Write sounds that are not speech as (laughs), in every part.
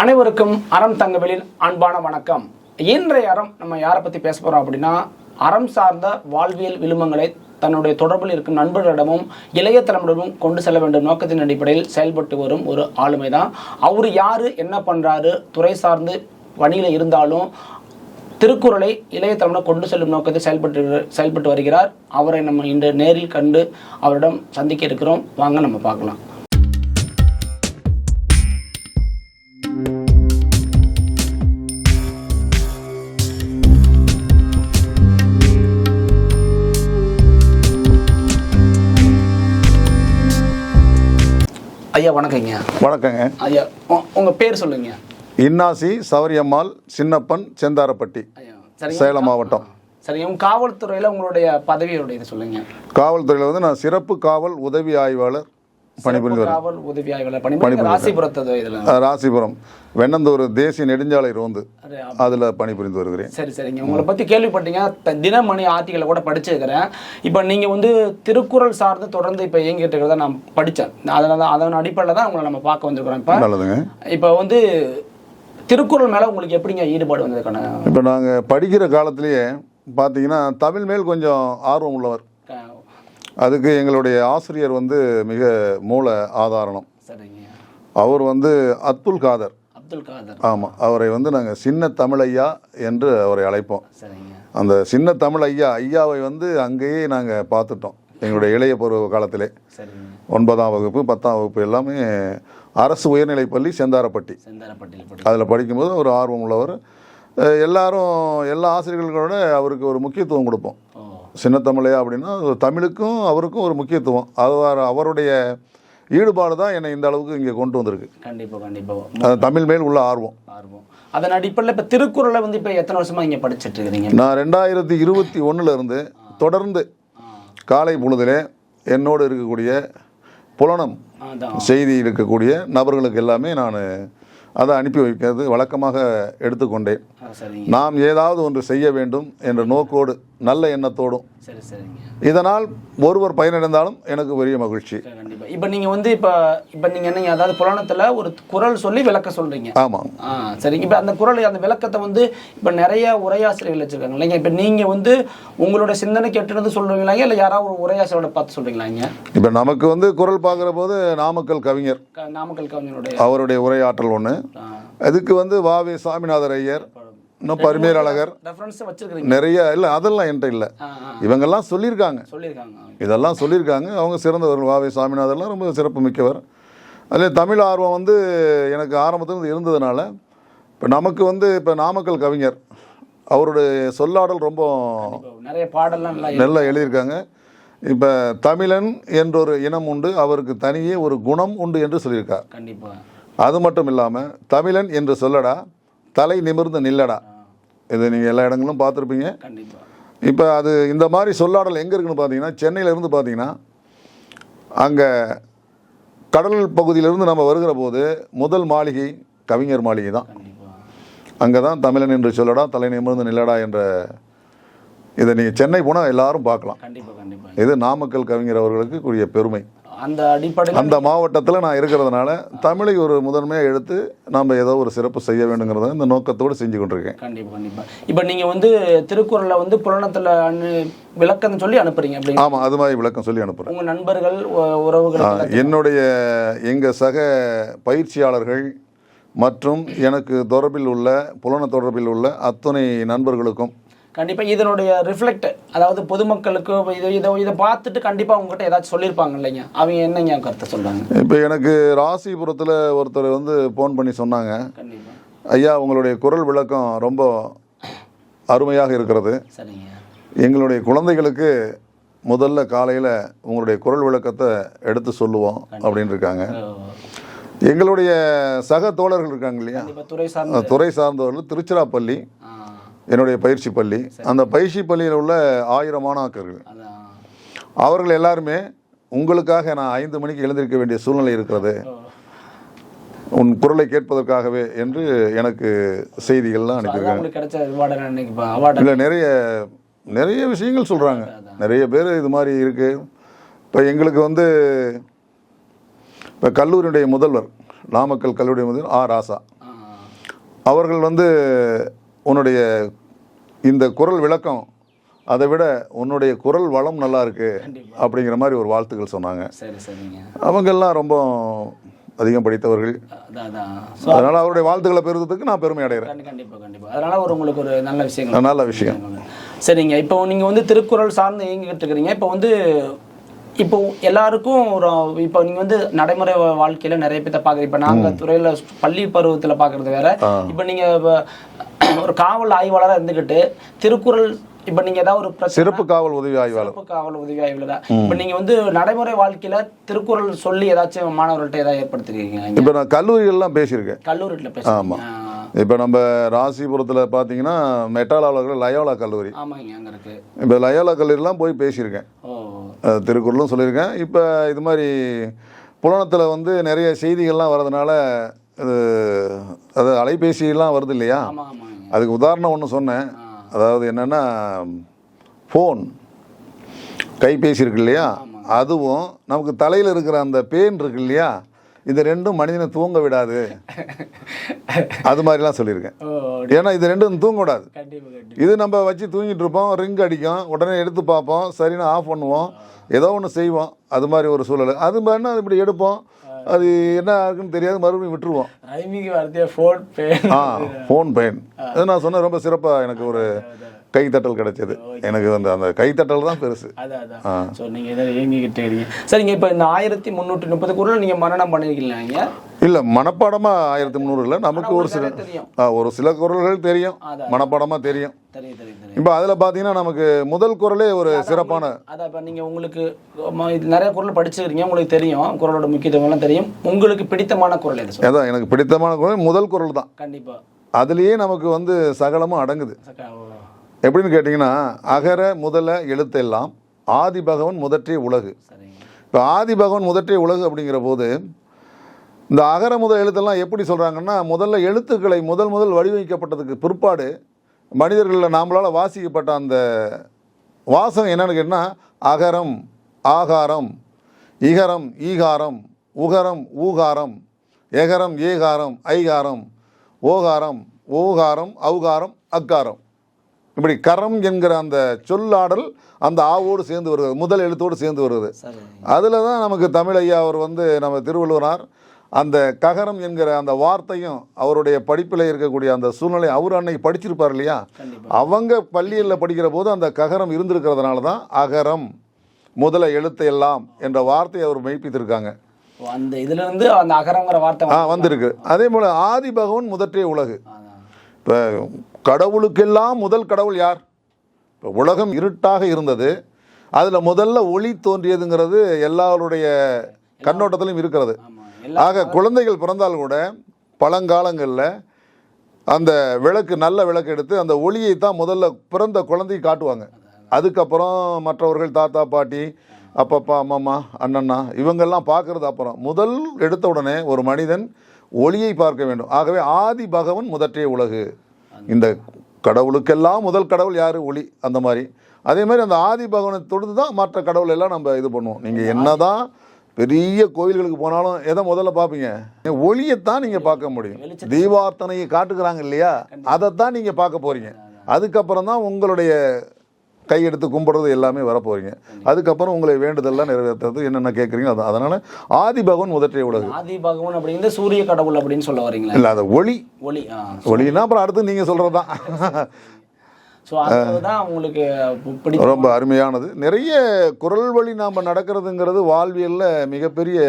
அனைவருக்கும் அறம் தங்கவேலின் அன்பான வணக்கம். இன்றைய அறம் நம்ம யாரை பற்றி பேச போகிறோம் அப்படின்னா அறம் சார்ந்த வாழ்வியல் விழுமங்களை தன்னுடைய தொடர்பில் இருக்கும் நண்பர்களிடமும் இளைய தலைமுறையிடமும் கொண்டு செல்ல வேண்டும் நோக்கத்தின் அடிப்படையில் செயல்பட்டு வரும் ஒரு ஆளுமை தான் அவர் யார் என்ன பண்ணுறாரு துறை சார்ந்து வழியில் இருந்தாலும் திருக்குறளை இளைய தலைமுறை கொண்டு செல்லும் நோக்கத்தில் செயல்பட்டு செயல்பட்டு வருகிறார். அவரை நம்ம இன்று நேரில் கண்டு அவரிடம் சந்திக்க இருக்கிறோம். வாங்க நம்ம பார்க்கலாம். ஐயா வணக்கங்க வணக்கங்க. ஐயா உங்க பேர் சொல்லுங்க. இன்னாசி சௌரியம்மாள் சின்னப்பன் செந்தாரப்பட்டி சேலம் மாவட்டம். சரிங்க. உங்க காவல்துறையில உங்களுடைய பதவியோட இது சொல்லுங்க. காவல்துறையில் வந்து நான் சிறப்பு காவல் உதவி ஆய்வாளர் பணிபுரிந்து காவல் உதவி ஆய்வாளர் பணிபுரிந்து ராசிபுரத்தது இதுல? ராசிபுரம். வெண்ணந்தூர் தேசிய நெடுஞ்சாலை ரோந்து. அதில் பணிபுரிந்து வருகிறேன். சரி சரிங்க. உங்களை பத்தி கேள்விப்பட்டீங்க. தினமணி ஆர்டிகளை கூட படிச்சிருக்கிறேன். இப்போ நீங்க வந்து திருக்குறள் சார்ந்து தொடர்ந்து இப்போ இயங்கிட்டு இருக்கிறத நான் படித்தேன் அதனால தான் அதன் அடிப்படையில் தான் உங்களை நம்ம பார்க்க வந்திருக்கிறோம் இப்போ. நல்லதுங்க. இப்போ வந்து திருக்குறள் மேல உங்களுக்கு எப்படிங்க ஈடுபாடு வந்ததுக்கான? இப்போ நாங்கள் படிக்கிற காலத்திலேயே பார்த்தீங்கன்னா தமிழ் மேல் கொஞ்சம் ஆர்வம் உள்ளவர். அதுக்கு எங்களுடைய ஆசிரியர் வந்து மிக மூல ஆதாரணம். அவர் வந்து காதர். அப்துல் காதர். ஆமாம் அவரை வந்து நாங்கள் சின்ன தமிழையா என்று அவரை அழைப்போம். அந்த சின்ன தமிழ் ஐயா ஐயாவை வந்து அங்கேயே நாங்கள் பார்த்துட்டோம் எங்களுடைய இளைய பருவ காலத்திலே. ஒன்பதாம் வகுப்பு பத்தாம் வகுப்பு எல்லாமே அரசு உயர்நிலைப் பள்ளி செந்தாரப்பட்டி அதில் படிக்கும்போது ஒரு ஆர்வம் உள்ளவர். எல்லாரும் எல்லா ஆசிரியர்களோட அவருக்கு ஒரு முக்கியத்துவம் கொடுப்போம். சின்ன தமிழையா அப்படின்னா தமிழுக்கும் அவருக்கும் ஒரு முக்கியத்துவம். அவர் அவருடைய ஈடுபாடு தான் என்னை இந்த அளவுக்கு இங்கே கொண்டு வந்திருக்கு. கண்டிப்பா கண்டிப்பா. அது தமிழ் மேல் உள்ள ஆர்வம். ஆர்வம். அதன் அடிப்படையில் இப்போ திருக்குறளை வந்து இப்போ எத்தனை வருஷமா இங்க படிச்சிட்டு இருக்கிறீங்க நான் ரெண்டாயிரத்தி இருபத்தி ஒன்றுல இருந்து தொடர்ந்து காலை பொழுதிலே என்னோடு இருக்கக்கூடிய புலனம் செய்தி இருக்கக்கூடிய நபர்களுக்கு எல்லாமே நான் அதை அனுப்பி வைக்கிறது வழக்கமாக எடுத்துக்கொண்டேன். நாம் ஏதாவது ஒன்று செய்ய வேண்டும் என்ற நோக்கோடு நல்ல எண்ணத்தோடும். சரி சரிங்க. இதனால் ஒருவர் பயனடைந்தாலும் எனக்கு பெரிய மகிழ்ச்சி. இப்போ நீங்க வந்து இப்போ இப்போ நீங்க என்னங்க அதாவது புராணத்துல ஒரு குறள் சொல்லி விளக்க சொல்றீங்க. ஆமாம் ஆ சரிங்க இப்போ அந்த குறள் அந்த விளக்கத்தை வந்து இப்போ நிறைய உரையாசிரியர்கள் வச்சிருக்காங்க. இல்லைங்க இப்போ நீங்க வந்து உங்களோட சிந்தனை கெட்டிருந்து சொல்றீங்களாங்க இல்லை யாராவது ஒரு உரையாசிரியரோட பார்த்து சொல்றீங்களாங்க? இப்போ நமக்கு வந்து குரல் பார்க்குற போது நாமக்கல் கவிஞர். நாமக்கல் கவிஞனுடைய அவருடைய உரையாற்றல் ஒன்று அதுக்கு வந்து வாவே சாமிநாதர் ஐயர் இன்னும் பரிமேர் அழகர் நிறைய இல்லை அதெல்லாம் என்கிட்ட இல்லை. இவங்கெல்லாம் சொல்லியிருக்காங்க. இதெல்லாம் சொல்லியிருக்காங்க. அவங்க சிறந்தவர்கள் வாவே சாமிநாதர்லாம் ரொம்ப சிறப்பு மிக்கவர் அதில் தமிழ் ஆர்வம் வந்து எனக்கு ஆரம்பத்தில் இருந்ததுனால இப்போ நமக்கு வந்து இப்போ நாமக்கல் கவிஞர் அவருடைய சொல்லாடல் ரொம்ப நிறைய பாடல்லாம் நல்லா எழுதியிருக்காங்க. இப்போ தமிழன் என்றொரு இனம் உண்டு அவருக்கு தனியே ஒரு குணம் உண்டு என்று சொல்லியிருக்கார். கண்டிப்பா. அது மட்டும் இல்லாமல் தமிழன் என்று சொல்லடா தலை நிமிர்ந்து நில்லடா. இது நீங்கள் எல்லா இடங்களும் பார்த்துருப்பீங்க. இப்போ அது இந்த மாதிரி சொல்லாடல் எங்கே இருக்குன்னு பார்த்தீங்கன்னா சென்னையிலேருந்து பார்த்தீங்கன்னா அங்கே கடல் பகுதியிலிருந்து நம்ம வருகிற போது முதல் மாளிகை கவிஞர் மாளிகை தான். அங்கே தான் தமிழன் என்று சொல்லடா தலை நிமிர்ந்து நில்லடா என்ற இதை நீங்கள் சென்னை போனால் எல்லாரும் பார்க்கலாம். இது நாமக்கல் கவிஞர் அவர்களுக்கு கூடிய பெருமை. அந்த அடிப்படையில் அந்த மாவட்டத்தில் நான் இருக்கிறதுனால தமிழை ஒரு முதன்மையாக எடுத்து நாம் ஏதோ ஒரு சிறப்பு செய்ய வேண்டுங்கிறத இந்த நோக்கத்தோடு செஞ்சு கொண்டிருக்கேன். கண்டிப்பா கண்டிப்பா. இப்போ நீங்க வந்து திருக்குறளை வந்து புராணத்துல அனு விளக்கம் சொல்லி அனுப்புறீங்க அப்படி ஆமாம் அது மாதிரி விளக்கம் சொல்லி அனுப்புகிறேன் உங்க நண்பர்கள் உறவுகள் என்னுடைய எங்கள் சக பயிற்சியாளர்கள் மற்றும் எனக்கு தொடர்பில் உள்ள புலன தொடர்பில் உள்ள அத்துணை நண்பர்களுக்கும் கண்டிப்பா இதனுடைய ரிஃப்ளெக்ட் அதாவது பொதுமக்களுக்கு இதை இதை இதை பார்த்துட்டு கண்டிப்பா உங்ககிட்ட ஏதாச்சும் சொல்லியிருப்பாங்க இல்லைங்க? அவங்க என்னங்க கருத்தை சொல்றாங்க? இப்போ எனக்கு ராசிபுரத்தில் ஒருத்தர் வந்து ஃபோன் பண்ணி சொன்னாங்க. ஐயா உங்களுடைய குரல் விளக்கம் ரொம்ப அருமையாக இருக்கிறது. சரிங்க. எங்களுடைய குழந்தைகளுக்கு முதல்ல காலையில் உங்களுடைய குரல் விளக்கத்தை எடுத்து சொல்லுவோம் அப்படின்னு இருக்காங்க. எங்களுடைய சக தோழர்கள் இருக்காங்க இல்லையா? துறை சார்ந்த துறை சார்ந்தவர்கள் திருச்சிராப்பள்ளி. என்னுடைய பயிற்சி பள்ளி. அந்த பயிற்சி பள்ளியில் உள்ள ஆயிரம் மாணாக்கர்கள். அவர்கள் எல்லாருமே உங்களுக்காக நான் ஐந்து மணிக்கு எழுந்திருக்க வேண்டிய சூழ்நிலை இருக்கிறது. உன் குரலை கேட்பதற்காகவே என்று எனக்கு செய்திகள்லாம் அனுப்பியிருக்காங்க. இல்லை நிறைய நிறைய விஷயங்கள் சொல்கிறாங்க நிறைய பேர் இது மாதிரி இருக்குது இப்போ எங்களுக்கு வந்து இப்போ கல்லூரியுடைய முதல்வர் நாமக்கல் கல்லூரி முதல்வர் ஆ. ராசா அவர்கள் வந்து உன்னுடைய இந்த குரல் விளக்கம் அதை விட உன்னுடைய குரல் வளம் நல்லா இருக்கு. அப்படிங்கிற மாதிரி ஒரு வாழ்த்துக்கள் சொன்னாங்க. அவங்கெல்லாம் ரொம்ப அதிகம் படித்தவர்கள். அதனால் அவருடைய வாழ்த்துக்களை பெறுவதற்கு நான் பெருமை அடைகிறேன். கண்டி- கண்டிப்பா கண்டிப்பா. அதனால ஒரு உங்களுக்கு ஒரு நல்ல விஷயங்கள். நல்ல விஷயம். சரிங்க. இப்போ நீங்க வந்து திருக்குறள் சார்ந்து இயங்கிட்டு இருக்கிறீங்க இப்போ வந்து இப்போ எல்லாருக்கும் ஒரு இப்போ நீங்க வந்து நடைமுறை வாழ்க்கையில நிறைய பேர்த்த பாக்குறீங்க இப்போ நாங்க துறையில பள்ளி பருவத்துல பாக்குறது வேற. இப்போ நீங்க ஒரு காவல் ஆய்வாளரா இருந்துகிட்டு திருக்குறள் இப்போ நீங்க ஏதாவது ஒரு சிறப்பு காவல் உதவி ஆய்வாளர். சிறப்பு காவல் உதவி ஆய்வாளரா இப்போ நீங்க வந்து நடைமுறை வாழ்க்கையில திருக்குறள் சொல்லி ஏதாச்சும் மாணவர்கள்ட்ட ஏதாவது ஏற்படுத்திருக்கீங்க இப்போ நான் கல்லூரிகள்லாம் பேசியிருக்கேன். கல்லூரியில் பேசுறீங்க ஆ. இப்போ நம்ம ராசிபுரத்தில் பார்த்தீங்கன்னா மெட்டாலாளர்கள் லயோலா கல்லூரி. இப்போ லயோலா கல்லூரிலாம் போய் பேசியிருக்கேன். திருக்குறளும் சொல்லியிருக்கேன். இப்போ இது மாதிரி புலனத்தில் வந்து நிறைய செய்திகள்லாம் வர்றதுனால அது அலைபேசியெல்லாம் வருது இல்லையா? ஆமா. அதுக்கு உதாரணம் ஒன்று சொன்னேன். அதாவது என்னென்னா ஃபோன் கைபேசி இருக்கு இல்லையா? அதுவும் நமக்கு தலையில் இருக்கிற அந்த பேன் இருக்கு இல்லையா? இது ரெண்டும் மனிதனை தூங்க விடாது. அது மாதிரிலாம் சொல்லியிருக்கேன். ஏன்னா இது ரெண்டும் தூங்க விடாது. இது நம்ம வச்சு தூங்கிட்டு இருப்போம் ரிங் அடிக்கும் உடனே எடுத்து பார்ப்போம் சரின்னு ஆஃப் பண்ணுவோம் ஏதோ ஒன்று செய்வோம். அது மாதிரி ஒரு சூழல். அது மாதிரினா இப்படி எடுப்போம். அது என்ன ஆகுன்னு தெரியாது மறுபடியும் விட்டுருவோம். ரைமிங் வார்த்தையா ஃபோன் பேன் ஆ ஃபோன் பெயின் அது நான் சொன்ன ரொம்ப சிறப்பாக எனக்கு ஒரு கைத்தட்டல் கிடைச்சது. எனக்கு வந்து அந்த கைத்தட்டல் தான் பெருசு. அதான் ஸோ நீங்க இதை இயங்கிக்கிட்டே இருக்கீங்க. சரிங்க இப்போ இந்த ஆயிரத்தி முந்நூற்றி முப்பது குரல் நீங்க மரணம் பண்ணிருக்கீங்க இல்லை மனப்பாடமாக ஆயிரத்தி முந்நூறு இல்லை நமக்கு ஒரு சில ஒரு சில குரல்கள் தெரியும். மனப்பாடமாக தெரியும். இப்போ அதில் பார்த்தீங்கன்னா நமக்கு முதல் குரலே ஒரு சிறப்பான அதான் இப்போ நீங்கள் உங்களுக்கு நிறைய குரல் படிச்சிருக்கீங்க உங்களுக்கு தெரியும். குரலோட முக்கியத்துவம் எல்லாம் தெரியும். உங்களுக்கு பிடித்தமான குரல் எது அதான் எனக்கு பிடித்தமான குரல் முதல் குரல் தான். கண்டிப்பா. அதுலேயே நமக்கு வந்து சகலமும் அடங்குது. எப்படின்னு கேட்டிங்கன்னா அகர முதல எழுத்தெல்லாம் ஆதி பகவன் முதற்றே உலகு. இப்போ ஆதி பகவன் முதற்றே உலகு அப்படிங்கிற போது இந்த அகர முதல் எழுத்தெல்லாம் எப்படி சொல்கிறாங்கன்னா முதல்ல எழுத்துக்களை முதல் முதல் வடிவமைக்கப்பட்டதுக்கு பிற்பாடு மனிதர்களில் நாமளால் வாசிக்கப்பட்ட அந்த வாசகம் என்னன்னு கேட்டால் அகரம் ஆகாரம் இகரம் ஈகாரம் உகரம் ஊகாரம் எகரம் ஏகாரம் ஐகாரம் ஓகாரம் ஓகாரம் ஔகாரம் அக்காரம். இப்படி கரம் என்கிற அந்த சொல்லாடல் அந்த ஆவோடு சேர்ந்து வருகிறது முதல் எழுத்தோடு சேர்ந்து வருகிறது. அதில் தான் நமக்கு தமிழ் ஐயா அவர் வந்து நம்ம திருவள்ளுவரார் அந்த ககரம் என்கிற அந்த வார்த்தையும் அவருடைய படிப்பில் இருக்கக்கூடிய அந்த சூழ்நிலை அவர் அன்னைக்கு படிச்சிருப்பார் இல்லையா? அவங்க பள்ளியில் படிக்கிற போது அந்த ககரம் இருந்திருக்கிறதுனால தான் அகரம் முதல எழுத்து எல்லாம் என்ற வார்த்தையை அவர் மெய்ப்பித்திருக்காங்க. அந்த இதுல இருந்து அந்த அகரங்கிற வார்த்தை ஆ வந்து- வந்திருக்கு. அதே போல் ஆதி பகவன் முதற்றே உலகு. இப்போ கடவுளுக்கெல்லாம் முதல் கடவுள் யார்? இப்போ உலகம் இருட்டாக இருந்தது. அதில் முதல்ல ஒளி தோன்றியதுங்கிறது எல்லாருடைய கண்ணோட்டத்திலும் இருக்கிறது. ஆக குழந்தைகள் பிறந்தால் கூட பழங்காலங்களில் அந்த விளக்கு நல்ல விளக்கு எடுத்து அந்த ஒளியை தான் முதல்ல பிறந்த குழந்தைக்கு காட்டுவாங்க. அதுக்கப்புறம் மற்றவர்கள் தாத்தா பாட்டி அப்பப்பா அம்மம்மா அண்ணண்ணா இவங்கெல்லாம் பார்க்கறது அப்புறம். முதல் எடுத்த உடனே ஒரு மனிதன் ஒளியை பார்க்க வேண்டும். ஆகவே ஆதி பகவன் முதற்றே உலகு. இந்த கடவுளுக்கெல்லாம் முதல் கடவுள் யார்? ஒளி அந்த மாதிரி. அதே மாதிரி அந்த ஆதி பகவனை தொடுத்து தான் மற்ற கடவுள் எல்லாம் நம்ம இது பண்ணுவோம். நீங்கள் என்னதான் பெரிய கோயில்களுக்கு போனாலும் எதை முதல்ல பார்ப்பீங்க? ஒளியைத்தான் நீங்கள் பார்க்க முடியும். தீபார்த்தனையை காட்டுகிறாங்க இல்லையா? அதைத்தான் நீங்கள் பார்க்க போறீங்க. அதுக்கப்புறம் தான் உங்களுடைய கையெடுத்து கும்பிடுறது எல்லாமே வர போறீங்க அதுக்கப்புறம் உங்களை வேண்டுதல்லாம் நிறைவேற்றுறது என்னென்ன கேட்குறீங்க அதான். அதனால ஆதி பகவன் முதற்றிய உலகு ஆதி பகவான் அப்படிங்கிறது சூரிய கடவுள் அப்படின்னு சொல்ல வரீங்களா? இல்லை அது ஒளி. ஒளி ஒளினா அப்புறம் அடுத்து நீங்கள் சொல்கிறது தான் ஸோ அதுதான் ரொம்ப அருமையானது. நிறைய குரல் வழி நாம் நடக்கிறதுங்கிறது வாழ்வியலில் மிகப்பெரிய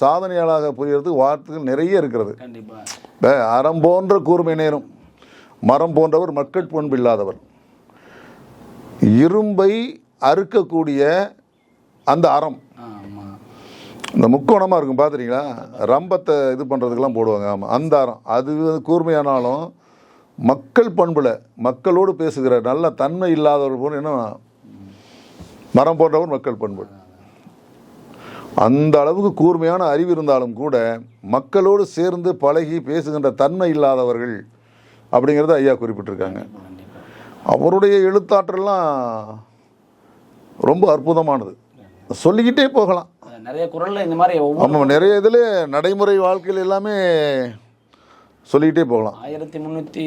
சாதனையாளாக புரியறதுக்கு வார்த்தைகள் நிறைய இருக்கிறது. கண்டிப்பா. இப்போ அறம் போன்ற கூர்மை நேரும். மரம் போன்றவர் மக்கட் பண்பில்லாதவர் இரும்பை அறுக்கக்கூடிய அந்த அறம். இந்த முக்கோணமாக இருக்கும் பார்த்துறீங்களா ரம்பத்தை இது பண்ணுறதுக்கெல்லாம் போடுவாங்க. ஆமாம் அந்த அறம். அது கூர்மையானாலும் மக்கள் பண்பில் மக்களோடு பேசுகிற நல்ல தன்மை இல்லாதவர் போல என்ன மரம் போன்றவர் மக்கள் பண்பு. அந்த அளவுக்கு கூர்மையான அறிவு இருந்தாலும் கூட மக்களோடு சேர்ந்து பழகி பேசுகின்ற தன்மை இல்லாதவர்கள் அப்படிங்கிறத ஐயா குறிப்பிட்டிருக்காங்க. அவருடைய எழுத்தாற்றல்லாம் ரொம்ப அற்புதமானது. சொல்லிக்கிட்டே போகலாம். நிறைய குரல்ல இந்த மாதிரி ஆமாம் நிறைய இதில் நடைமுறை வாழ்க்கையில் எல்லாமே சொல்லிக்கிட்டே போகலாம். ஆயிரத்தி முந்நூற்றி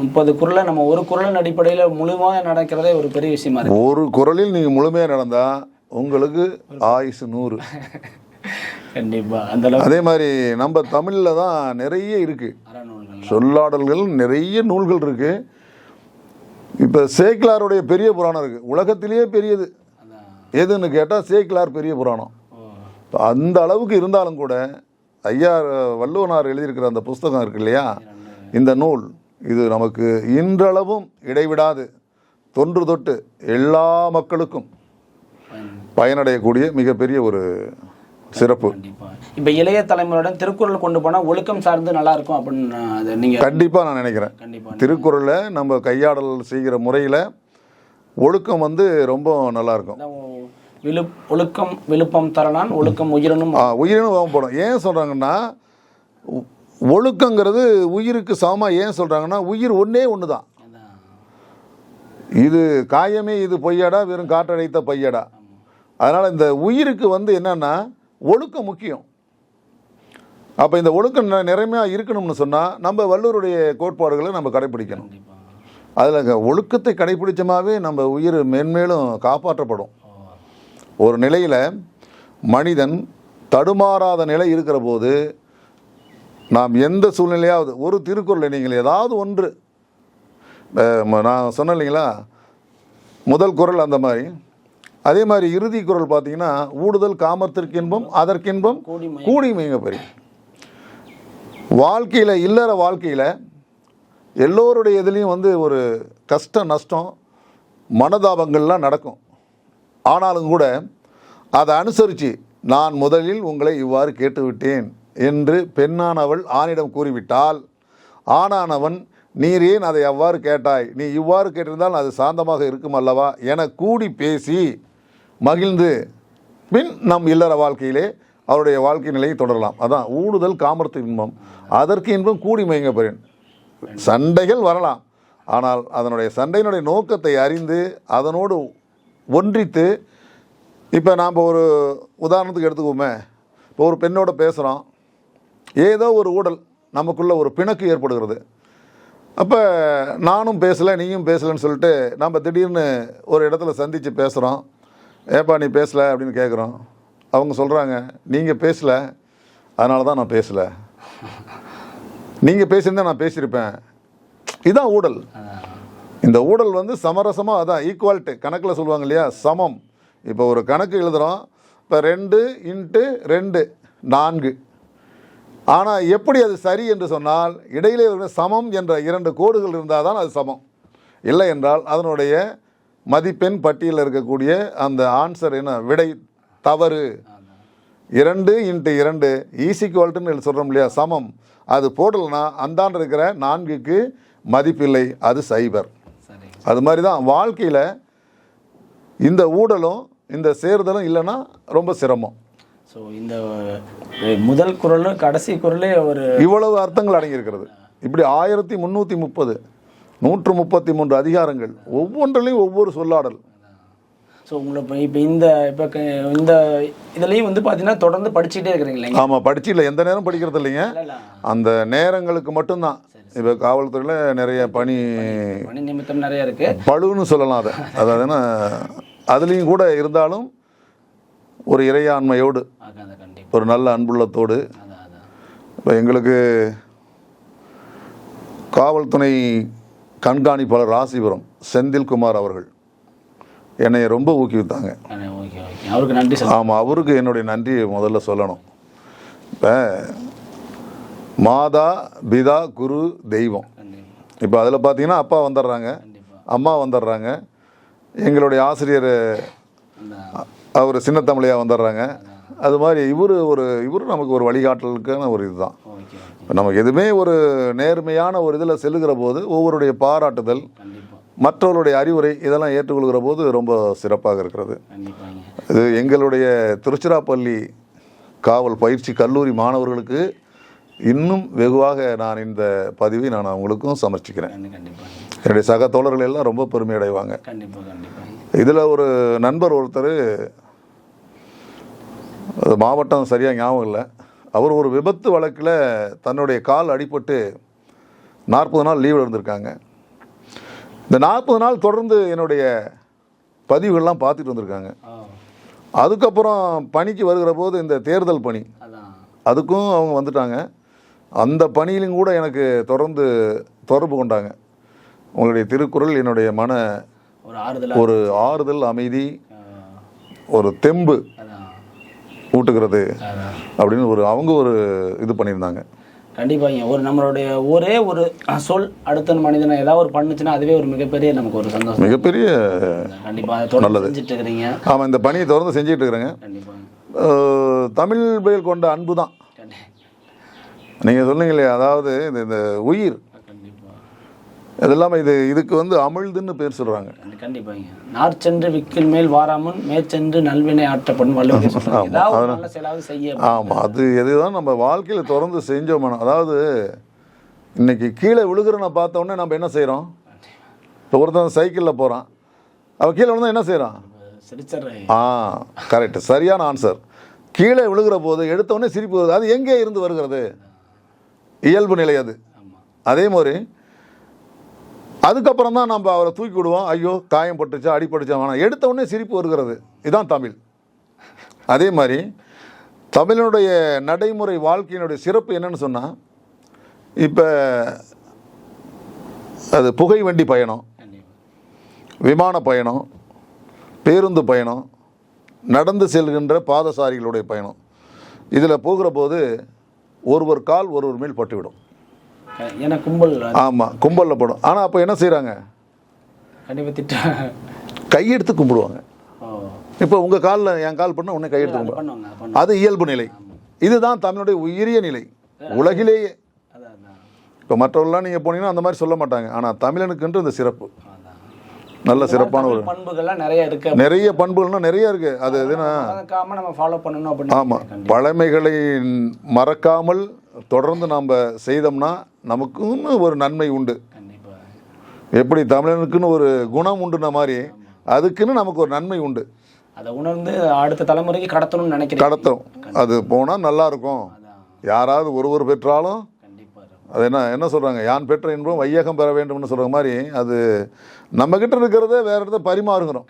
முப்பது குரலை நம்ம ஒரு குரலின் அடிப்படையில் முழுமையாக நடக்கிறதே ஒரு பெரிய விஷயமா இருக்கு. ஒரு குரலில் நீங்கள் முழுமையாக நடந்தால் உங்களுக்கு ஆயுசு நூறு. (laughs) கண்டிப்பா. அந்த அதே மாதிரி நம்ம தமிழில் தான் நிறைய இருக்குது சொல்லாடல்கள் நிறைய நூல்கள் இருக்குது இப்போ சேக்கிலாருடைய பெரிய புராணம் இருக்குது உலகத்திலேயே பெரியது. எதுன்னு கேட்டால் சேக்கிலார் பெரிய புராணம். அந்த அளவுக்கு இருந்தாலும் கூட ஐயா வள்ளுவனார் எழுதியிருக்கிற அந்த புஸ்தகம் இருக்கு இல்லையா? இந்த நூல். இது நமக்கு இன்றளவும் இடைவிடாது. தொன்று தொட்டு எல்லா மக்களுக்கும் பயன் பயனடையக்கூடிய மிகப்பெரிய ஒரு சிறப்பு. இப்ப இளைய தலைமுறையுடன் திருக்குறள் கொண்டு போனா ஒழுக்கம் சார்ந்து நல்லா இருக்கும் அப்படின்னு நான் அதை நீங்க கண்டிப்பாக நான் நினைக்கிறேன். திருக்குறளை நம்ம கையாடல் செய்கிற முறையில் ஒழுக்கம் வந்து ரொம்ப நல்லா இருக்கும் விழு ஒழுக்கம் விழுப்பம் தரலான் ஒழுக்கம் உயிரனும் உயிரினும் வாங்க போடும் ஏன் சொல்கிறாங்கன்னா ஒழுக்கங்கிறது உயிருக்கு சமமாக ஏன் சொல்கிறாங்கன்னா உயிர் ஒன்றே ஒன்று தான். இது காயமே இது பொய்யடா வெறும் காற்றடைத்த பையடா அதனால் இந்த உயிருக்கு வந்து என்னன்னா ஒழுக்கம் முக்கியம். அப்போ இந்த ஒழுக்கம் நிறைமையாக இருக்கணும்னு சொன்னால் நம்ம வள்ளுவருடைய கோட்பாடுகளை நம்ம கடைப்பிடிக்கணும். அதில் ஒழுக்கத்தை கடைப்பிடிச்சமாவே நம்ம உயிர் மென்மேலும் காப்பாற்றப்படும். ஒரு நிலையில் மனிதன் தடுமாறாத நிலை இருக்கிற போது நாம் எந்த சூழ்நிலையாவது ஒரு திருக்குறளை நீங்கள் ஏதாவது ஒன்று நான் சொன்னேன் இல்லைங்களா? முதல் குறள் அந்த மாதிரி. அதே மாதிரி இறுதி குறள் பார்த்தீங்கன்னா ஊடுதல் காமத்திற்கின்பம் அதற்கின்பம் கூடி கூடி மிகப்பெரிய வாழ்க்கையில் இல்லற வாழ்க்கையில் எல்லோருடைய இதுலேயும் வந்து ஒரு கஷ்ட நஷ்டம் மனதாபங்கள்லாம் நடக்கும். ஆனாலும் கூட அதை அனுசரித்து நான் முதலில் உங்களை இவ்வாறு கேட்டுவிட்டேன் என்று பெண்ணானவள் ஆணிடம் கூறிவிட்டால் ஆணானவன் நீர் ஏன் அதை அவ்வாறு கேட்டாய்? நீ இவ்வாறு கேட்டிருந்தால் அது சாந்தமாக இருக்கும் அல்லவா? என கூடி பேசி மகிழ்ந்து பின் நம் இல்லற வாழ்க்கையிலே அவருடைய வாழ்க்கை நிலையை தொடரலாம். அதான் ஊடுதல் காமர்த்து இன்பம். அதற்கு இன்பம் கூடி மயங்கப்பெறேன் சண்டைகள் வரலாம். ஆனால் அதனுடைய சண்டையினுடைய நோக்கத்தை அறிந்து அதனோடு ஒன்றித்து இப்போ நாம் ஒரு உதாரணத்துக்கு எடுத்துக்குவோமே. இப்போ ஒரு பெண்ணோட பேசுகிறோம் ஏதோ ஒரு ஊடல் நமக்குள்ளே ஒரு பிணக்கு ஏற்படுகிறது. அப்போ நானும் பேசலை நீயும் பேசலைன்னு சொல்லிட்டு நம்ம திடீர்னு ஒரு இடத்துல சந்தித்து பேசுகிறோம் ஏப்பா நீ பேசலை அப்படின்னு கேட்குறோம் அவங்க சொல்கிறாங்க நீங்கள் பேசலை அதனால தான் நான் பேசலை. நீங்கள் பேசியிருந்தா நான் பேசியிருப்பேன். இதுதான் ஊடல். இந்த ஊடல் வந்து சமரசமாக அதான் ஈக்குவாலிட்டி கணக்கில் சொல்லுவாங்க இல்லையா? சமம். இப்போ ஒரு கணக்கு எழுதுகிறோம் இப்போ ரெண்டு இன்ட்டு ரெண்டு நான்கு. ஆனால் எப்படி அது சரி என்று சொன்னால் இடையிலே இருக்கிற சமம் என்ற இரண்டு கோடுகள் இருந்தால் தான் அது சமம். இல்லை என்றால் அதனுடைய மதிப்பெண் பட்டியலில் இருக்கக்கூடிய அந்த ஆன்சர் என்ன? விடை தவறு. இரண்டு இன்ட்டு இரண்டு ஈசிக்குவல்ட்டுன்னு சொல்கிறோம் இல்லையா? சமம். அது போடலைன்னா அந்தாண்டு இருக்கிற நான்குக்கு மதிப்பில்லை. அது சைபர். அது மாதிரி தான் வாழ்க்கையில் இந்த ஊடலும் இந்த சேர்தலும் இல்லைன்னா ரொம்ப சிரமம். ஸோ இந்த முதல் குரலும் கடைசி குரலே ஒரு இவ்வளவு அர்த்தங்கள் அடங்கியிருக்கிறது. இப்படி ஆயிரத்தி முந்நூற்றி முப்பது நூற்று முப்பத்தி மூன்று அதிகாரங்கள் ஒவ்வொன்றிலையும் ஒவ்வொரு சொல்லாடல். ஸோ உங்களை இப்போ இப்போ இந்த இப்போ இந்த இதுலேயும் வந்து பார்த்தீங்கன்னா தொடர்ந்து படிச்சுட்டே இருக்கிறீங்க இல்லைங்க? ஆமாம் படிச்சு இல்லை எந்த நேரம் படிக்கிறது இல்லைங்க? இல்ல, இல்ல. அந்த நேரங்களுக்கு மட்டும்தான். இப்போ காவல்துறையில் நிறைய பணி பணி நிமித்தம் நிறைய இருக்கு. பழுன்னு சொல்லலாம் அதை. அதாவதுன்னா அதுலேயும் கூட இருந்தாலும் ஒரு இறையாண்மையோடு ஒரு நல்ல அன்புள்ளத்தோடு. இப்போ எங்களுக்கு காவல்துறை கண்காணிப்பாளர் ராசிபுரம் செந்தில்குமார் அவர்கள் என்னை ரொம்ப ஊக்குவித்தாங்க. அவருக்கு நன்றி ஆமாம் அவருக்கு என்னுடைய நன்றியை முதல்ல சொல்லணும். இப்போ மாதா பிதா குரு தெய்வம். இப்போ அதில் பார்த்தீங்கன்னா அப்பா வந்துடுறாங்க அம்மா வந்துடுறாங்க எங்களுடைய ஆசிரியர் அவர் சின்னத்தமிழையா வந்துடுறாங்க அது மாதிரி இவர் ஒரு இவர் நமக்கு ஒரு வழிகாட்டலுக்கான ஒரு இதுதான். இப்ப நமக்கு எதுவுமே ஒரு நேர்மையான ஒரு இதில் செல்லுகிற போது ஒவ்வொருடைய பாராட்டுதல் மற்றவருடைய அறிவுரை இதெல்லாம் ஏற்றுக்கொள்கிற போது ரொம்ப சிறப்பாக இருக்கிறது. இது எங்களுடைய திருச்சிராப்பள்ளி காவல் பயிற்சி கல்லூரி மாணவர்களுக்கு இன்னும் வெகுவாக நான் இந்த பதிவை நான் அவங்களுக்கும் சமர்ப்பிக்கிறேன் என்னுடைய சக தோழர்கள் எல்லாம் ரொம்ப பெருமை அடைவாங்க இதில் ஒரு நண்பர் ஒருத்தர் மாவட்டம் சரியாக ஞாபகம் இல்லை. அவர் ஒரு விபத்து வழக்கில் தன்னுடைய கால் அடிபட்டு நாற்பது நாள் லீவில் இருந்திருக்காங்க. இந்த நாற்பது நாள் தொடர்ந்து என்னுடைய பதிவுகள்லாம் பார்த்துட்டு வந்திருக்காங்க. அதுக்கப்புறம் பணிக்கு வருகிற போது இந்த தேர்தல் பணி அதுக்கும் அவங்க வந்துட்டாங்க. அந்த பணியிலும் கூட எனக்கு தொடர்ந்து தொடர்பு கொண்டாங்க. உங்களுடைய திருக்குறள் என்னுடைய மன ஒரு ஆறுதலா ஒரு ஆறுதல் அமைதி ஒரு தெம்பு ஊட்டுகிறது அப்படின்னு ஒரு அவங்க ஒரு இது பண்ணியிருந்தாங்க. கண்டிப்பாங்க. ஒரு நம்மளுடைய ஒரே ஒரு சொல் அடுத்த மனிதனை ஏதாவது ஒரு பண்ணுச்சுன்னா அதுவே ஒரு மிகப்பெரிய நமக்கு ஒரு சந்தோஷம். மிகப்பெரிய கண்டிப்பா அதை தொடர்ந்து செஞ்சுட்டு இருக்கிறீங்க. ஆமாம் இந்த பணியை தொடர்ந்து செஞ்சுட்டு இருக்கிறேங்க. தமிழ் மேல் கொண்ட அன்பு தான் நீங்கள் சொன்னீங்க இல்லையா அதாவது இந்த இந்த உயிர். இது இல்லாமல் இது இதுக்கு வந்து அமிழ்துன்னு பேர் சொல்கிறாங்க கண்டி- கண்டிப்பாங்க. நார்ச்சென்று விக்கில் மேல் வாராமன் மேற்சென்று நல்வினை ஆற்றப்படும் ஆமாம் அது எதுதான் நம்ம வாழ்க்கையில் தொடர்ந்து செஞ்சோம் அதாவது இன்னைக்கு கீழே விழுகிறன பார்த்த உடனே நம்ம என்ன செய்கிறோம் இப்போ ஒருத்தன் சைக்கிளில் போகிறான் அவன் கீழே விழுந்தா என்ன செய்கிறான் ஆ கரெக்ட் சரியான ஆன்சர் கீழே விழுகிற போது எடுத்த உடனே சிரிப்பு வருது. அது எங்கே இருந்து வருகிறது? இயல்பு நிலை அது. அதே மாதிரி அதுக்கப்புறம் தான் நம்ம அவரை தூக்கி விடுவோம். ஐயோ காயம் பட்டுச்சா அடிபட்டுச்சா வேணாம். எடுத்த உடனே சிரிப்பு வருகிறது. இதுதான் தமிழ். அதே மாதிரி தமிழனுடைய நடைமுறை வாழ்க்கையினுடைய சிறப்பு என்னன்னு சொன்னால் இப்போ அது புகை வண்டி பயணம் விமான பயணம் பேருந்து பயணம் நடந்து செல்கின்ற பாதசாரிகளுடைய பயணம். இதில் போகிற போது ஒருவர் கால் ஒருவர் மேல் பட்டுவிடும். ஏன்னா கும்பல் ஆமாம் கும்பலில் படும். ஆனால் அப்போ என்ன செய்கிறாங்க கையெடுத்து கும்பிடுவாங்க. இப்போ உங்கள் காலில் என் கால் பண்ணால் உடனே கையெடுத்து கும்பிடுவாங்க. அது இயல்பு நிலை. இதுதான் தமிழுடைய உயரிய நிலை. உலகிலேயே. இப்போ மற்றவர்கள்லாம் நீங்கள் போனீங்கன்னா அந்த மாதிரி சொல்ல மாட்டாங்க. ஆனால் தமிழனுக்குன்று இந்த சிறப்பு. நல்ல சிறப்பான ஒரு பண்புகள்லாம் நிறைய இருக்கு. நிறைய பண்புகள்னா நிறைய இருக்குது அது எதுனா நம்ம ஃபாலோ பண்ணணும் அப்படின்னு ஆமாம் பழமைகளை மறக்காமல் தொடர்ந்து நாம் செய்தோம்னா நமக்குன்னு ஒரு நன்மை உண்டு. எப்படி தமிழனுக்குன்னு ஒரு குணம் உண்டுன மாதிரி அதுக்குன்னு நமக்கு ஒரு நன்மை உண்டு. அதை உணர்ந்து அடுத்த தலைமுறைக்கு கடத்தணும்னு நினைக்கிறேன் கடத்தும் அது போனால் நல்லா இருக்கும். யாராவது ஒருவர் பெற்றாலும். அது என்ன என்ன சொல்கிறாங்க யான் பெற்ற இன்பம் வையகம் பெற வேண்டும்னு சொல்கிற மாதிரி அது நம்மக்கிட்ட இருக்கிறத வேற இடத்த பரிமாறுகிறோம்.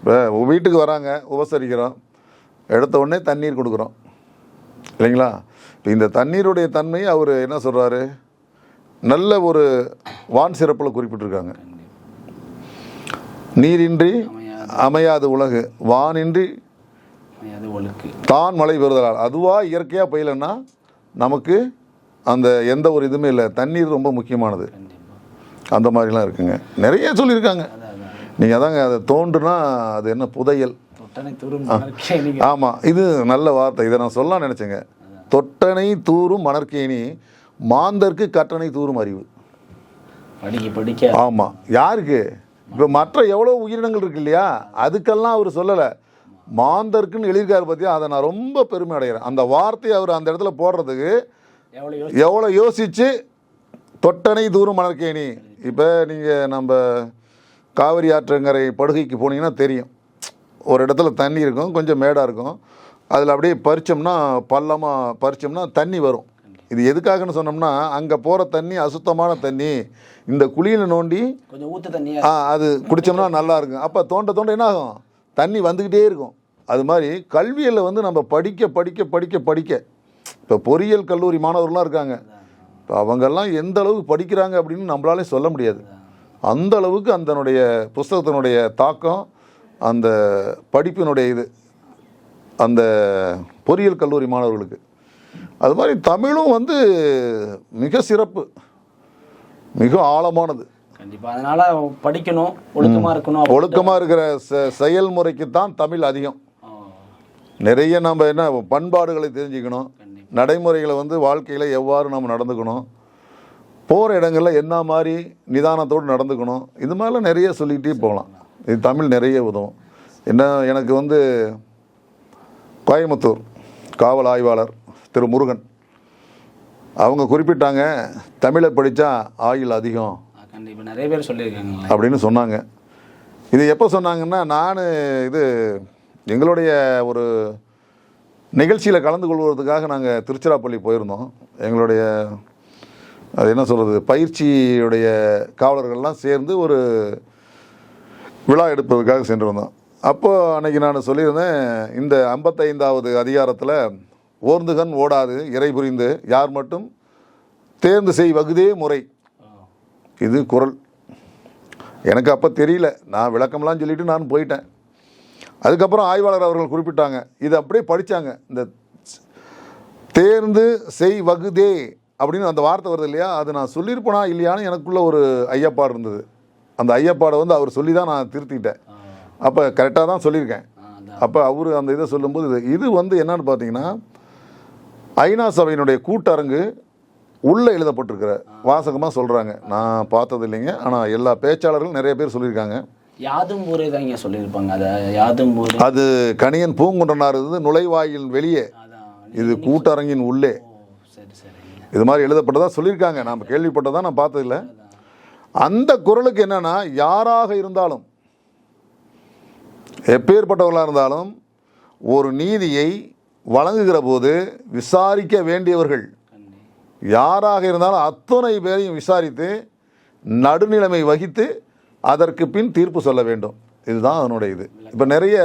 இப்போ வீட்டுக்கு வராங்க உபசரிக்கிறோம் எடுத்த உடனே தண்ணீர் கொடுக்குறோம். இல்லைங்களா? இப்போ இந்த தண்ணீருடைய தன்மையை அவர் என்ன சொல்கிறாரு நல்ல ஒரு வான் சிறப்பில் குறிப்பிட்டிருக்காங்க. நீரின்றி அமையாது. உலகு வானின்றி தான் மழை பெறுதலால். அதுவாக இயற்கையாக பெய்யலைன்னா நமக்கு அந்த எந்த ஒரு இதுவுமே இல்லை. தண்ணீர் ரொம்ப முக்கியமானது. அந்த மாதிரிலாம் இருக்குங்க. நிறைய சொல்லியிருக்காங்க. நீங்கள் அதாங்க அதை தோண்டுனா அது என்ன புதையல். ஆமாம் இது நல்ல வார்த்தை. இதை நான் சொல்ல நினச்சேங்க. தொட்டனை தூரும் மணற்கேணி மாந்தர்க்கு கட்டணை தூரும் அறிவு. ஆமாம் யாருக்கு? இப்போ மற்ற எவ்வளோ உயிரினங்கள் இருக்கு இல்லையா? அதுக்கெல்லாம் அவர் சொல்லலை. மாந்தர்க்குன்னு எழுதியிருக்காரு பார்த்தியா அதை நான் ரொம்ப பெருமை அடைகிறேன். அந்த வார்த்தையை அவர் அந்த இடத்துல போடுறதுக்கு எவ்வளோ யோசித்து தொட்டனை தூரம் மணற்கேணி இப்போ நீங்கள் நம்ம காவிரி ஆற்றங்கரை படுகைக்கு போனீங்கன்னா தெரியும். ஒரு இடத்துல தண்ணி இருக்கும் கொஞ்சம் மேடாக இருக்கும். அதில் அப்படியே பறிச்சோம்னா பள்ளமாக பறிச்சோம்னா தண்ணி வரும். இது எதுக்காகன்னு சொன்னோம்னா அங்கே போகிற தண்ணி அசுத்தமான தண்ணி. இந்த குழியில் நோண்டி கொஞ்சம் ஊத்து தண்ணியா ஆ அது குடித்தோம்னா நல்லா இருக்கும். அப்போ தோண்ட தோண்ட என்ன ஆகும்? தண்ணி வந்துக்கிட்டே இருக்கும். அது மாதிரி கல்வியில் வந்து நம்ம படிக்க படிக்க படிக்க படிக்க இப்போ பொறியியல் கல்லூரி மாணவர்கள்லாம் இருக்காங்க. இப்போ அவங்கெல்லாம் எந்த அளவுக்கு படிக்கிறாங்க அப்படின்னு நம்மளாலே சொல்ல முடியாது. அந்த அளவுக்கு அதனுடைய புஸ்தகத்தினுடைய தாக்கம் அந்த படிப்பினுடைய இது அந்த பொறியியல் கல்லூரி மாணவர்களுக்கு. அது மாதிரி தமிழும் வந்து மிக சிறப்பு மிக ஆழமானது. கண்டிப்பா. அதனால படிக்கணும் ஒழுக்கமா இருக்கணும் ஒழுக்கமாக இருக்கிற செயல்முறைக்கு தான் தமிழ் அதிகம். நிறைய நம்ம என்ன பண்பாடுகளை தெரிஞ்சுக்கணும். நடைமுறைகளை வந்து வாழ்க்கையில் எவ்வாறு நம்ம நடந்துக்கணும். போகிற இடங்களில் என்ன மாதிரி நிதானத்தோடு நடந்துக்கணும். இது மாதிரிலாம் நிறைய சொல்லிக்கிட்டே போகலாம். இது தமிழ் நிறைய உதவும். என்ன எனக்கு வந்து கோயம்புத்தூர் காவல் ஆய்வாளர் திரு முருகன். அவங்க குறிப்பிட்டாங்க தமிழை படித்தா ஆயுள் அதிகம். ஆ, கண்டிப்பா. நிறைய பேர் சொல்லியிருக்காங்களே அப்படின்னு சொன்னாங்க. இது எப்போ சொன்னாங்கன்னா நான் இது எங்களுடைய ஒரு நிகழ்ச்சியில் கலந்து கொள்வதற்காக நாங்கள் திருச்சிராப்பள்ளி போயிருந்தோம். எங்களுடைய அது என்ன சொல்கிறது பயிற்சியுடைய காவலர்கள்லாம் சேர்ந்து ஒரு விழா எடுப்பதற்காக சென்று வந்தோம் அப்போது அன்னைக்கு நான் சொல்லியிருந்தேன் இந்த ஐம்பத்தைந்தாவது அதிகாரத்தில் ஓர்ந்துகன் ஓடாது இறை புரிந்து யார் மட்டும் தேர்ந்து செய் வகுதே முறை. இது குரல். எனக்கு அப்போ தெரியல நான் விளக்கம்லாம் சொல்லிட்டு நான் போயிட்டேன். அதுக்கப்புறம் ஆய்வாளர் அவர்கள் குறிப்பிட்டாங்க. இது அப்படியே படித்தாங்க இந்த தேர்ந்து செய் வகுதே அப்படின்னு அந்த வார்த்தை வருது இல்லையா? அது நான் சொல்லியிருப்பேனா இல்லையான்னு எனக்குள்ள ஒரு ஐயப்பாடு இருந்தது. அந்த ஐயப்பாடை வந்து அவர் சொல்லி தான் நான் திருத்திக்கிட்டேன் அப்போ கரெக்டாக தான் சொல்லியிருக்கேன். அப்போ அவர் அந்த இதை சொல்லும்போது இது இது வந்து என்னன்னு பார்த்தீங்கன்னா ஐநா சபையினுடைய கூட்டரங்கு உள்ளே எழுதப்பட்டிருக்கிற வாசகமாக சொல்கிறாங்க நான் பார்த்தது இல்லைங்க. ஆனால் எல்லா பேச்சாளர்களும் நிறைய பேர் சொல்லியிருக்காங்க. யாதும் ஊரே தான் இங்க சொல்லியிருப்பாங்க. அதை யாதும் ஊரே அது கணியன் பூங்குன்றனார் இருந்து நுழைவாயில் வெளியே. இது கூட்டரங்கின் உள்ளே. இது மாதிரி எழுதப்பட்டதா சொல்லியிருக்காங்க. நாம் கேள்விப்பட்டதா நான் பார்த்ததில்ல. அந்த குரலுக்கு என்னன்னா யாராக இருந்தாலும் எப்பேற்பட்டவர்களாக இருந்தாலும் ஒரு நீதியை வழங்குகிற போது விசாரிக்க வேண்டியவர்கள். யாராக இருந்தாலும் அத்தனை பேரையும் விசாரித்து நடுநிலைமை வகித்து அதற்கு பின் தீர்ப்பு சொல்ல வேண்டும். இதுதான் அதனுடைய இது. இப்போ நிறைய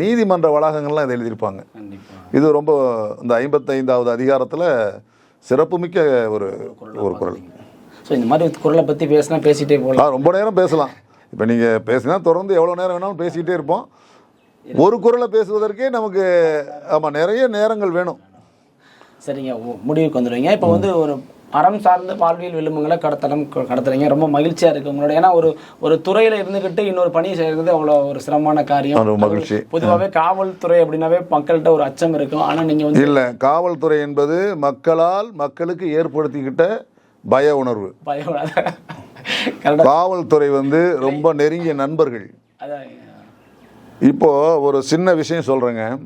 நீதிமன்ற வளாகங்கள்லாம் இதை எழுதியிருப்பாங்க. இது ரொம்ப இந்த ஐம்பத்தைந்தாவது அதிகாரத்தில் சிறப்புமிக்க ஒரு ஒரு குரல். ஸோ இந்த மாதிரி குரலை பத்தி பேசினா பேசிட்டே ஆ போகலாம் ரொம்ப நேரம் பேசலாம். இப்போ நீங்கள் பேசினா தொடர்ந்து எவ்வளோ நேரம் வேணாலும் பேசிக்கிட்டே இருப்போம். ஒரு குரலை பேசுவதற்கே நமக்கு ஆமாம் நிறைய நேரங்கள் வேணும். சரிங்க முடிவுக்கு வந்துடுவீங்க. இப்போ வந்து ஒரு அறம் சார்ந்த வாழ்வியல் விளிம்புகளை கடத்தலம் க- கடத்துறீங்க. ரொம்ப மகிழ்ச்சியா இருக்கு உங்களோட. ஏன்னா ஒரு ஒரு துறையில இருந்துகிட்டு இன்னொரு பணி செய்யறது அவ்வளோ ஒரு சிரமமான காரியம். மகிழ்ச்சி. பொதுவாகவே காவல்துறை அப்படின்னாவே மக்கள்கிட்ட ஒரு அச்சம் இருக்கும். ஆனா நீங்க வந்து இல்லை காவல்துறை என்பது மக்களால் மக்களுக்கு ஏற்படுத்திக்கிட்ட பய உணர்வு. பயப்படாத கரெக்டாக காவல்துறை வந்து ரொம்ப நெருங்கிய நண்பர்கள். இப்போ ஒரு சின்ன விஷயம் சொல்கிறேங்க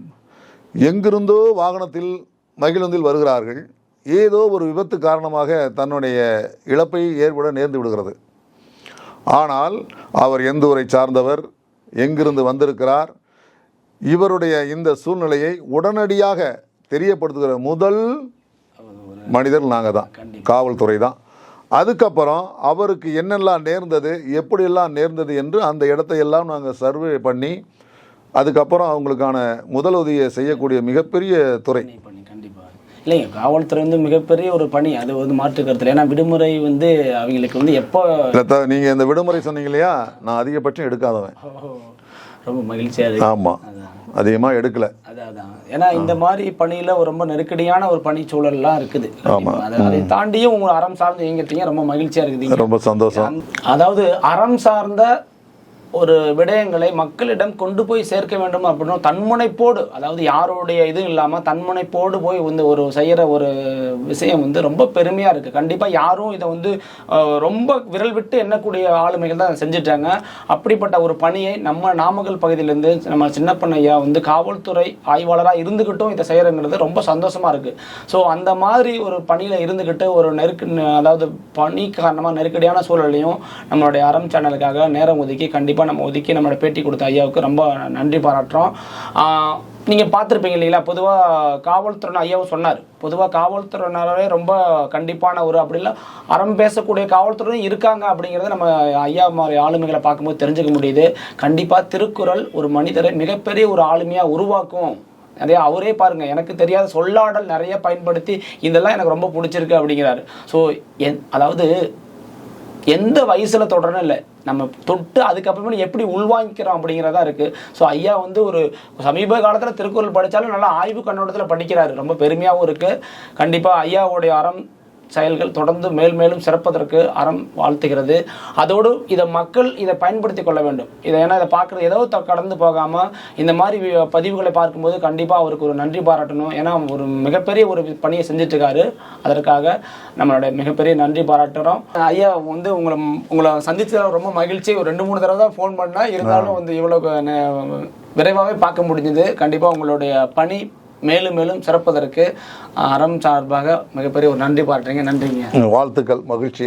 எங்கிருந்தோ வாகனத்தில் மகிழுந்தில் வருகிறார்கள். ஏதோ ஒரு விபத்து காரணமாக தன்னுடைய இழப்பை ஏற்பட நேர்ந்து விடுகிறது. ஆனால் அவர் எந்த ஊரை சார்ந்தவர் எங்கிருந்து வந்திருக்கிறார் இவருடைய இந்த சூழ்நிலையை உடனடியாக தெரியப்படுத்துகிற முதல் மனிதர் நாங்கள் தான் காவல்துறை தான். அதுக்கப்புறம் அவருக்கு என்னெல்லாம் நேர்ந்தது எப்படியெல்லாம் நேர்ந்தது என்று அந்த இடத்தையெல்லாம் நாங்கள் சர்வே பண்ணி அதுக்கப்புறம் அவங்களுக்கான முதலுதவியை செய்யக்கூடிய மிகப்பெரிய துறை. இல்லைங்க காவல்துறை வந்து மிகப்பெரிய ஒரு பணி. அது வந்து மாற்று கருத்துல ஏன்னா விடுமுறை வந்து அவங்களுக்கு வந்து எப்போ இல்லை நீங்கள் இந்த விடுமுறை சொன்னீங்க இல்லையா? நான் அதிகபட்சம் எடுக்காதவன். ரொம்ப மகிழ்ச்சியா இருக்கு. ஆமாம் அதிகமாக எடுக்கலை. அதான் அதான். ஏன்னா இந்த மாதிரி பணியில ரொம்ப நெருக்கடியான ஒரு பணி சூழல்லாம் இருக்குது. அது- தாண்டியும் உங்க அறம் சார்ந்து இயங்கிட்டீங்க. ரொம்ப மகிழ்ச்சியா இருக்குதுங்க. ரொம்ப சந்தோஷம். அதாவது அறம் சார்ந்த ஒரு விடயங்களை மக்களிடம் கொண்டு போய் சேர்க்க வேண்டும் அப்படின்னு தன்முனைப்போடு அதாவது யாருடைய இதுவும் இல்லாமல் தன்முனைப்போடு போய் வந்து ஒரு செய்கிற ஒரு விஷயம் வந்து ரொம்ப பெருமையாக இருக்குது கண்டிப்பாக யாரும் இதை வந்து ரொம்ப விரல் விட்டு எண்ணக்கூடிய ஆளுமைகள் தான் செஞ்சுட்டாங்க. அப்படிப்பட்ட ஒரு பணியை நம்ம நாமக்கல் பகுதியிலேருந்து நம்ம சின்னப்பன் ஐயா வந்து காவல்துறை ஆய்வாளராக இருந்துக்கிட்டும் இதை செய்கிறங்கிறது ரொம்ப சந்தோஷமாக இருக்குது ஸோ அந்த மாதிரி ஒரு பணியில் இருந்துக்கிட்டு ஒரு நெருக்கு அதாவது பணி காரணமாக நெருக்கடியான சூழலையும் நம்மளுடைய அறம் சேனலுக்காக நேரம் ஒதுக்கி கண்டிப்பாக நம்ம ஒதுக்கி நம்மளோட பேட்டி கொடுத்த ஐயாவுக்கு ரொம்ப நன்றி பாராட்டுறோம். நீங்கள் பார்த்துருப்பீங்க இல்லைங்களா பொதுவாக காவல்துறை ஐயாவும் சொன்னார். பொதுவாக காவல்துறையினரே ரொம்ப கண்டிப்பான ஒரு அப்படி இல்லை அறம் பேசக்கூடிய காவல்துறையும் இருக்காங்க அப்படிங்கிறத நம்ம ஐயா மாதிரி ஆளுமைகளை பார்க்கும்போது தெரிஞ்சுக்க முடியுது. கண்டிப்பாக திருக்குறள் ஒரு மனிதரை மிகப்பெரிய ஒரு ஆளுமையாக உருவாக்கும். நிறைய அவரே பாருங்கள் எனக்கு தெரியாத சொல்லாடல் நிறைய பயன்படுத்தி இதெல்லாம் எனக்கு ரொம்ப பிடிச்சிருக்கு அப்படிங்கிறாரு. ஸோ என் அதாவது எந்த வயசில் தொடரணும் இல்லை நம்ம தொட்டு அதுக்கப்புறமே எப்படி உள்வாங்கிக்கிறோம் அப்படிங்கிறதா இருக்கு. ஸோ ஐயா வந்து ஒரு சமீப காலத்தில் திருக்குறள் படித்தாலும் நல்லா ஆய்வு கண்ணோட்டத்தில் படிக்கிறாரு. ரொம்ப பெருமையாகவும் இருக்கு. கண்டிப்பாக ஐயாவுடைய அறம் செயல்கள் தொடர்ந்து மேல் மேலும் சிறப்பதற்கு அறம் வாழ்த்துகிறது. அதோடு இதை மக்கள் இதை பயன்படுத்தி கொள்ள வேண்டும். இதை ஏன்னா இதை பார்க்குறது ஏதோ த- கடந்து போகாம இந்த மாதிரி பதிவுகளை பார்க்கும்போது கண்டிப்பா அவருக்கு ஒரு நன்றி பாராட்டணும். ஏன்னா ஒரு மிகப்பெரிய ஒரு பணியை செஞ்சுட்டு இருக்காரு அதற்காக நம்மளுடைய மிகப்பெரிய நன்றி பாராட்டுறோம். ஐயா வந்து உங்களை உங்களை சந்திச்சதுல ரொம்ப மகிழ்ச்சி. ஒரு ரெண்டு மூணு தடவை தான் ஃபோன் பண்ணா இருந்தாலும் வந்து இவ்வளவு நே- விரைவாகவே பார்க்க முடிஞ்சது. கண்டிப்பா உங்களுடைய பணி மேலும் மேலும் சிறப்பதற்கு அறம் சார்பாக மிகப்பெரிய ஒரு நன்றி பாராட்டுறீங்க. நன்றிங்க. வாழ்த்துக்கள் மகிழ்ச்சி.